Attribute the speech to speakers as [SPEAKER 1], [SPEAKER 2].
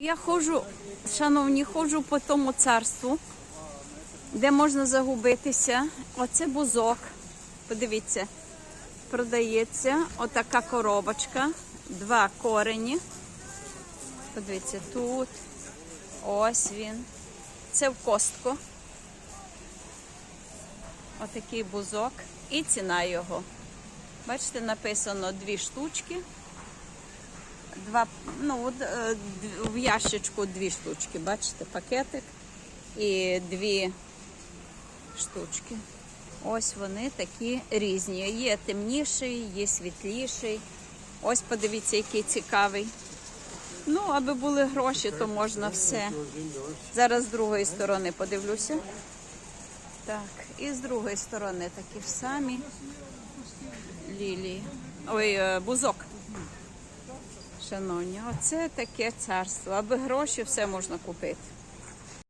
[SPEAKER 1] Я ходжу, шановні, ходжу по тому царству, де можна загубитися. Оце бузок. Подивіться, продається отака коробочка, два корені. Подивіться, тут. Ось він. Це в костку. Отакий бузок. І ціна його. Бачите, написано дві штучки. Два, ну, е, в ящичку дві штучки, бачите, пакетик і дві штучки. Ось вони такі різні. Є темніший, є світліший. Ось подивіться, який цікавий. Ну, аби були гроші, то можна все. Зараз з другої сторони подивлюся. Так, і з другої сторони такі ж самі лілії. Ой, е, бузок. Шановні, оце таке царство. Аби гроші все можна купити.